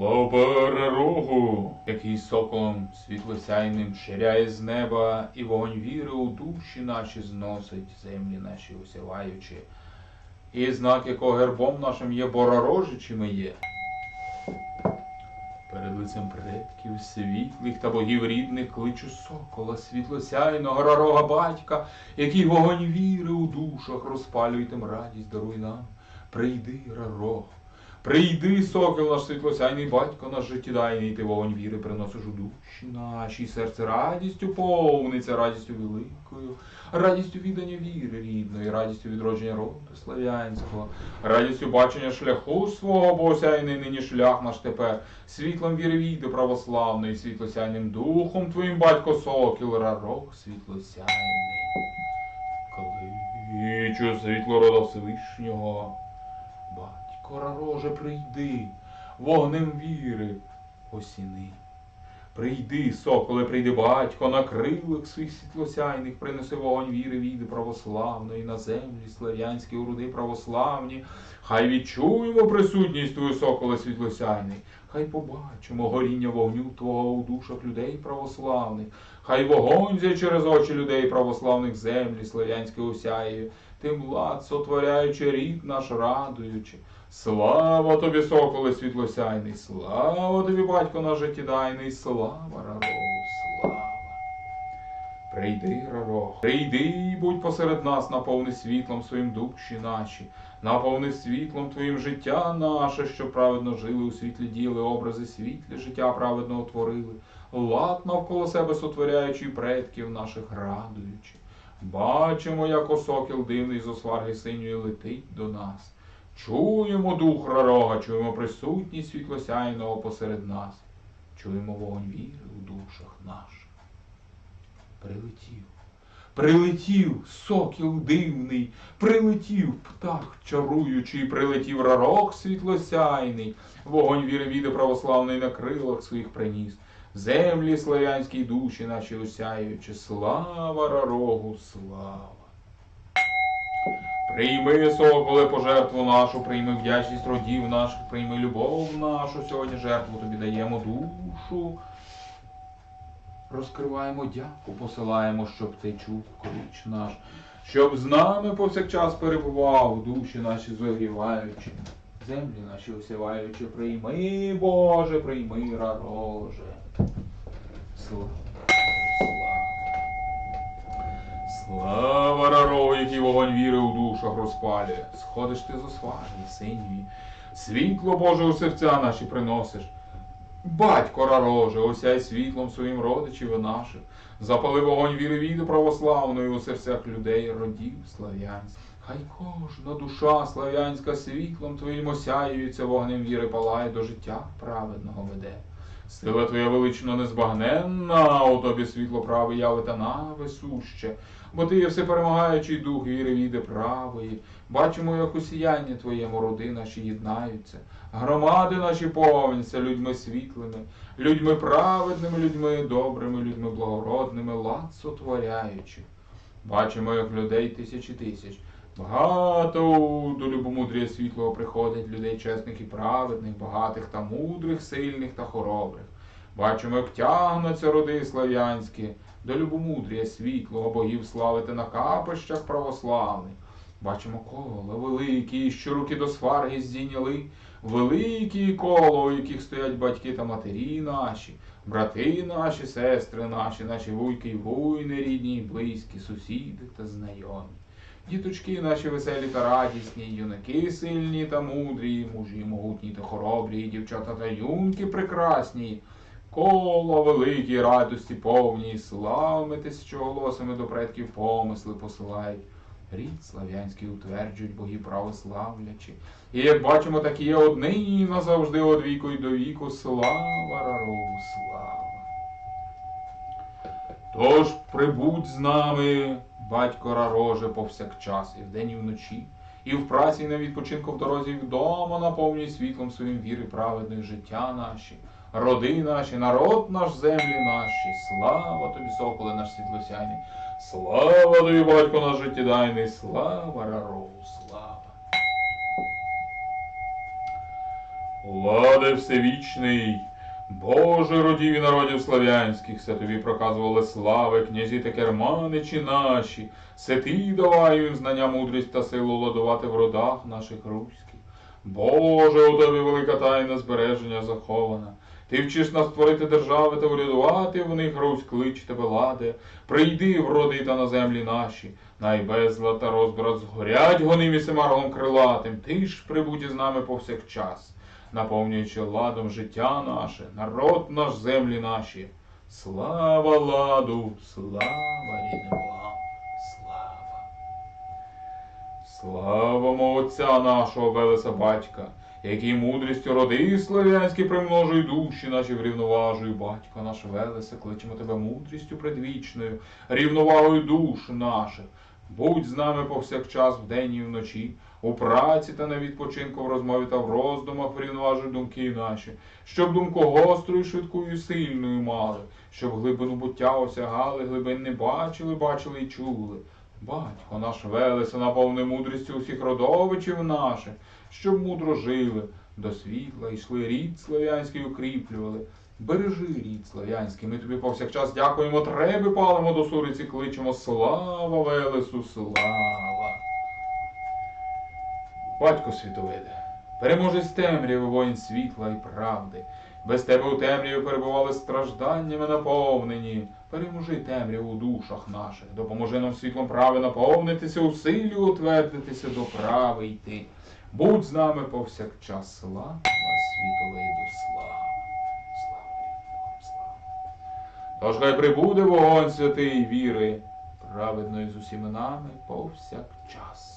Лоберегу, який соколом світлосяйним ширяє з неба, і вогонь віри у душі наші зносить, землі наші усіваючи. І знак якого гербом нашим є боророжичими є. Перед лицем предків світлих та богів рідних кличу сокола, світлосяйного рарога батька, який вогонь віри у душах розпалює тим радість даруй нам. Прийди, рарог, прийди, сокіл наш світлосяйний батько наш життєдайний, ти вогонь віри приносиш у душі наші, серце радістю повниться, радістю великою, радістю віддання віри рідної, радістю відродження роду славянського, радістю бачення шляху свого, бо осяйний нині шлях наш тепер, світлом віри війди православної, світлосяйним духом твоїм батько сокіл, рарок світлосяйний. Кличу світло рода Всевишнього. Батько рароже, прийди, вогнем віри осіни. Прийди, соколе, прийди, батько, на крилах своїх світлосяйних, принеси вогонь віри, війди православної, на землі слав'янські уроди православні. Хай відчуємо присутність твою, соколе світлосяйний. Хай побачимо горіння вогню Твого у душах людей православних. Хай вогонь зє через очі людей православних землі слав'янське осяє, тим влад сотворяючи рід наш радуючи. Слава тобі, соколе світлосяйний, слава тобі, батько наш життєдайний, слава рарогу, слава. Прийди, рарох, прийди і будь посеред нас, наповни світлом своїм душі наші, наповни світлом твоїм життя наше, що праведно жили у світлі діяли, образи світлі, життя праведного творили, лад навколо себе сотворяючи і предків наших радуючи. Бачимо, як осокіл дивний з осварги синьої летить до нас. Чуємо дух рарога, чуємо присутність світлосяйного посеред нас, чуємо вогонь віри у душах наших. Прилетів, прилетів сокіл дивний, прилетів птах чаруючий, прилетів рарок світлосяйний, вогонь віри віди православний на крилах своїх приніс. Землі славянській душі наші осяючи, слава рарогу, слава. Прийми, соколе, пожертву нашу, прийми вдячність родів наших, прийми любов нашу. Сьогодні жертву тобі даємо душу. Розкриваємо дяку, посилаємо, щоб ти чув клич наш, щоб з нами повсякчас перебував, душі наші зогріваючи, землі наші осіваючи, прийми, Боже, прийми, рароже. Слава, слава. Слава рару, який вогонь віри у душах розпалює. Сходиш ти з осваги, синьої. Світло Боже у серця наші приносиш. Батько рароже, осяй світлом своїм родичів наших. Запали вогонь віри віди православної у серцях людей, родів слав'янських. Хай кожна душа слав'янська світлом твоїм осяюється, вогнем віри палає до життя праведного веде. Сила твоя велично незбагненна, у тобі світло праве явита наве суще, бо ти є всеперемагаючий дух віри віди правої. Бачимо, як у сіянні твоєму роди наші єднаються, громади наші повняться людьми світлими, людьми праведними, людьми добрими, людьми благородними, лад сотворяючи. Бачимо, як людей тисячі тисяч. Багато до любомудрія світлого приходить людей чесних і праведних, багатих та мудрих, сильних та хоробрих. Бачимо, як тягнуться роди слав'янські до любомудрія світлого, богів славити на капищах православних. Бачимо коло великі, що руки до сварги здійняли, великі коло, у яких стоять батьки та матері наші, брати наші, сестри наші, наші вуйки й вуйни, рідні й близькі, сусіди та знайомі. Діточки наші веселі та радісні, юнаки сильні та мудрі, мужі могутні та хоробрі, дівчата та юнки прекрасні, коло великі, радості повні, славами тисячоголосими до предків помисли посилають. Рід слав'янський утверджують боги православлячі. І як бачимо, так і є однині назавжди од віку й до віку. Слава рару, слава. Тож прибудь з нами, батько рароже, повсякчас, і вдень, і вночі, і в праці, і на відпочинку в дорозі, і вдома наповнюй світлом своїм віри праведної життя наші, роди наші, народ наш, землі наші. Слава тобі, соколе наш світлосяйний, слава тобі, батько наш життєдайний, слава рару, слава. Владе всевічний, Боже родів і народів слав'янських, се тобі проказували слави, князі та керманичі наші, се ти давай їм знання, мудрість та силу ладувати в родах наших руських. Боже, у тобі велика тайна збереження захована. Ти вчиш нас творити держави та урядувати в них Русь клич тебе ладе. Прийди в роди та на землі наші, най безлад та розбрат згорять гоним і семаргом крилатим. Ти ж прибудь із нами повсякчас, наповнюючи ладом життя наше, народ наш, землі наші. Слава ладу, слава рідним вам, слава. Славимо Отця нашого Велеса Батька, який мудрістю роди слав'янські примножує душі наші врівноважує. Батько наш Велесе, кличемо тебе мудрістю предвічною, рівновагою душ наших. Будь з нами повсякчас вдень і вночі, у праці та на відпочинку, в розмові та в роздумах врівноважуй думки наші, щоб думку гострою, швидкою, і сильною мали, щоб глибину буття осягали, глибин не бачили, бачили і чули. Батько наш Велеса наповни мудрістю усіх родовичів наших, щоб мудро жили, до світла йшли рід слав'янський укріплювали. Бережи рід слав'янський, ми тобі повсякчас дякуємо, треби палимо до суриці, кличемо слава Велесу, слава. Батько світовиде, переможець темряви, воїн світла і правди. Без тебе у темряві перебували стражданнями наповнені. Переможи темряву у душах наших, допоможи нам світлом прави наповнитися, у силі утвердитися до прави йти. Будь з нами повсякчас, слава слава, слава Богом, слава. Тож хай прибуде вогонь святий віри, праведної з усіми нами повсякчас.